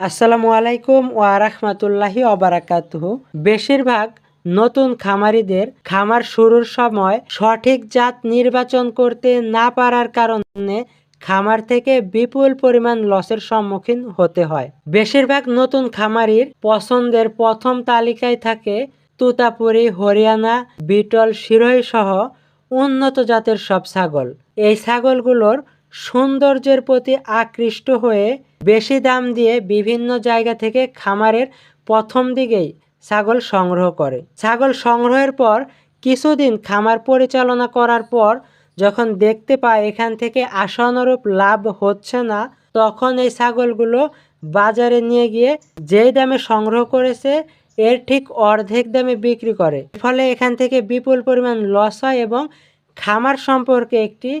আসসালামু আলাইকুম ওয়া রাহমাতুল্লাহি অবারাকাতুহ বেশিরভাগ নতুন খামারিদের খামার শুরুর সময় সঠিক জাত নির্বাচন করতে না পারার কারণে খামার থেকে বিপুল পরিমাণ লসের সম্মুখীন হতে হয়। বেশিরভাগ নতুন খামারির পছন্দের প্রথম তালিকায় থাকে তুতাপুরি, হরিয়ানা, বিটল শিরোহী সহ উন্নত জাতের সব ছাগল। এই ছাগলগুলোর সৌন্দর্যের প্রতি আকৃষ্ট হয়ে বেশি দাম দিয়ে বিভিন্ন জায়গা থেকে খামারের প্রথম দিকেই ছাগল সংগ্রহ করে। ছাগল সংগ্রহের পর কিছুদিন খামার পরিচালনা করার পর যখন দেখতে পায় এখান থেকে আশানুরূপ লাভ হচ্ছে না, তখন এই ছাগলগুলো বাজারে নিয়ে গিয়ে যেই দামে সংগ্রহ করেছে, এর ঠিক অর্ধেক দামে বিক্রি করে। ফলে এখান থেকে বিপুল পরিমাণ লস হয় এবং খামার সম্পর্কে একটি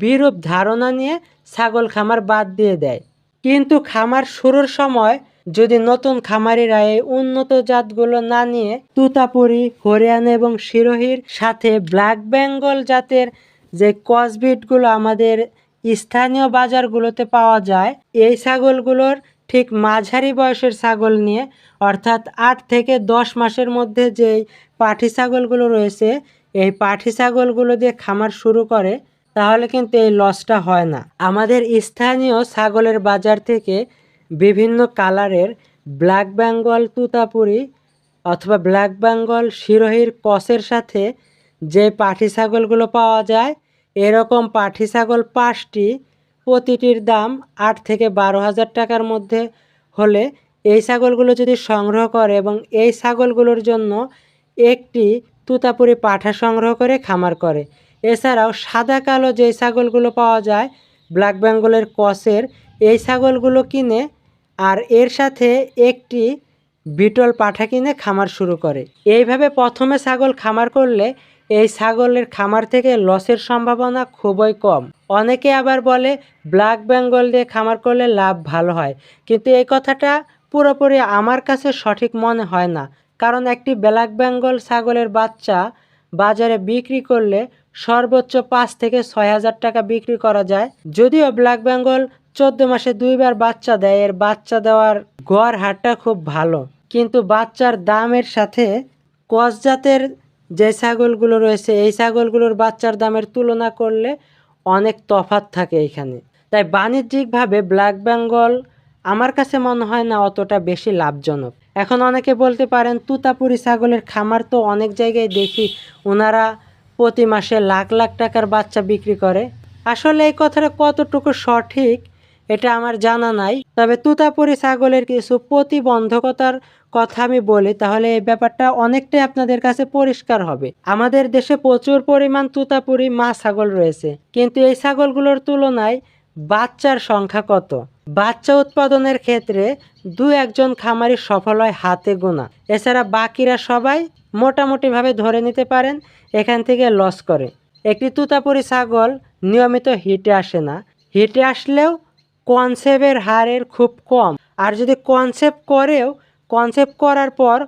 বিরূপ ধারণা নিয়ে ছাগল খামার বাদ দিয়ে দেয়। কিন্তু খামার শুরুর সময় যদি নতুন খামারিরা এই উন্নত জাতগুলো না নিয়ে তুতাপুরি, হরিয়ানা এবং শিরোহির সাথে ব্ল্যাক বেঙ্গল জাতের যে কসবিটগুলো আমাদের স্থানীয় বাজারগুলোতে পাওয়া যায়, এই ছাগলগুলোর ঠিক মাঝারি বয়সের ছাগল নিয়ে, অর্থাৎ আট থেকে দশ মাসের মধ্যে যেই পাঠি ছাগলগুলো রয়েছে এই পাঠি ছাগলগুলো দিয়ে খামার শুরু করে, তাহলে কিন্তু এই লসটা হয় না। আমাদের স্থানীয় ছাগলের বাজার থেকে বিভিন্ন কালারের ব্ল্যাক বেঙ্গল তুতাপুরি অথবা ব্ল্যাক বেঙ্গল শিরোহির কসের সাথে যে পাঠি ছাগলগুলো পাওয়া যায়, এরকম পাঠি ছাগল পাঁচটি, প্রতিটির দাম আট থেকে বারো হাজার টাকার মধ্যে হলে এই ছাগলগুলো যদি সংগ্রহ করে এবং এই ছাগলগুলোর জন্য একটি তুতাপুরি পাঠা সংগ্রহ করে খামার করে। এছাড়াও সাদা কালো যে ছাগলগুলো পাওয়া যায়, ব্ল্যাক বেঙ্গলের কসের, এই ছাগলগুলো কিনে আর এর সাথে একটি বিটল পাঠা কিনে খামার শুরু করে। এইভাবে প্রথমে ছাগল খামার করলে এই ছাগলের খামার থেকে লসের সম্ভাবনা খুবই কম। অনেকে আবার বলে, ব্ল্যাক বেঙ্গল দিয়ে খামার করলে লাভ ভালো হয়। কিন্তু এই কথাটা পুরোপুরি আমার কাছে সঠিক মনে হয় না। কারণ একটি ব্ল্যাক বেঙ্গল ছাগলের বাচ্চা বাজারে বিক্রি করলে সর্বোচ্চ পাঁচ থেকে ছয় হাজার টাকা বিক্রি করা যায়। যদিও ব্ল্যাক বেঙ্গল চোদ্দ মাসে দুইবার বাচ্চা দেয়, এর বাচ্চা দেওয়ার গড় হারটা খুব ভালো। কিন্তু বাচ্চার দামের সাথে কস জাতের যে ছাগলগুলো রয়েছে, এই ছাগলগুলোর বাচ্চার দামের তুলনা করলে অনেক তফাত থাকে এখানে। তাই বাণিজ্যিকভাবে ব্ল্যাক বেঙ্গল আমার কাছে মনে হয় না অতটা বেশি লাভজনক। এখন অনেকে বলতে পারেন, তুতাপুরি ছাগলের খামার তো অনেক জায়গায় দেখি ওনারা প্রতি মাসে লাখ লাখ টাকার বাচ্চা বিক্রি করে। আসলে এই কথাটা কতটুকু সঠিক, এটা আমার জানা নাই। তবে তুতাপুরি ছাগলের কিছু প্রতিবন্ধকতার কথা আমি বলি, তাহলে এই ব্যাপারটা অনেকটাই আপনাদের কাছে পরিষ্কার হবে। আমাদের দেশে প্রচুর পরিমাণ তুতাপুরি মা ছাগল রয়েছে, কিন্তু এই ছাগলগুলোর তুলনায় বাচ্চার সংখ্যা কত? বাচ্চা উৎপাদনের ক্ষেত্রে দু একজন খামারি সফল হয় হাতে গোনা। এছাড়া বাকিরা সবাই মোটামুটিভাবে ধরে নিতে পারেন, এখান থেকে লস করে। একটি তুতাপুরি ছাগল নিয়মিত হিটে আসে না। হিটে আসলেও কনসেপ্টের হারের খুব কম। আর যদি কনসেপ্ট করেও কনসেপ্ট করার পর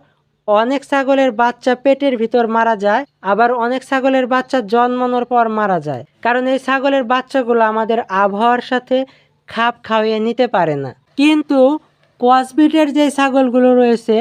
অনেক ছাগলের বাচ্চা পেটের ভিতর মারা যায়, আবার অনেক ছাগলের বাচ্চা জন্মানোর পর মারা যায়। কারণ এই ছাগলের বাচ্চাগুলো আমাদের আবহাওয়ার সাথে খাপ খাওয়িয়ে নিতে পারে না। কিন্তু কসবিটের যে ছাগলগুলো রয়েছে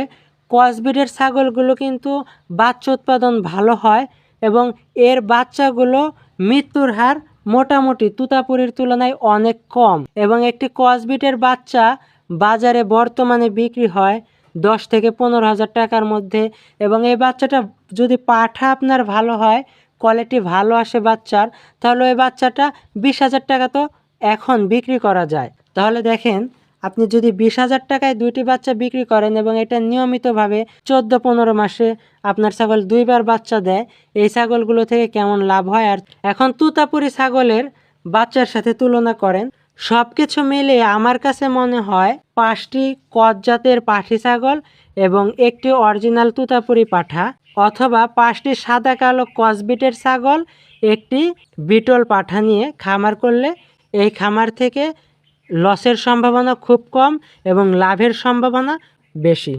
কসবিটের ছাগলগুলো কিন্তু বাচ্চা উৎপাদন ভালো হয় এবং এর বাচ্চাগুলো মৃত্যুর হার মোটামুটি তুতাপুরির তুলনায় অনেক কম। এবং একটি কসবিটের বাচ্চা বাজারে বর্তমানে বিক্রি হয় দশ থেকে পনেরো হাজার টাকার মধ্যে এবং এই বাচ্চাটা যদি পাঠা আপনার ভালো হয় কোয়ালিটি ভালো আসে বাচ্চার, তাহলে ওই বাচ্চাটা বিশ হাজার টাকা তো এখন বিক্রি করা যায়। তাহলে দেখেন, আপনি যদি বিশ হাজার টাকায় দুইটি বাচ্চা বিক্রি করেন এবং এটা নিয়মিতভাবে চোদ্দ পনেরো মাসে আপনার ছাগল দুইবার বাচ্চা দেয়, এই ছাগলগুলো থেকে কেমন লাভ হয়? আর এখন তুতাপুরি ছাগলের বাচ্চার সাথে তুলনা করেন সব কিছু মিলে আমার কাছে মনে হয় পাঁচটি কদ জাতের পাঠি ছাগল এবং একটি অরিজিনাল তুতাপুরি পাঠা অথবা পাঁচটি সাদা কালো কসবিটের ছাগল, একটি বিটল পাঠা নিয়ে খামার করলে এই খামার থেকে লসের সম্ভাবনা খুব কম এবং লাভের সম্ভাবনা বেশি।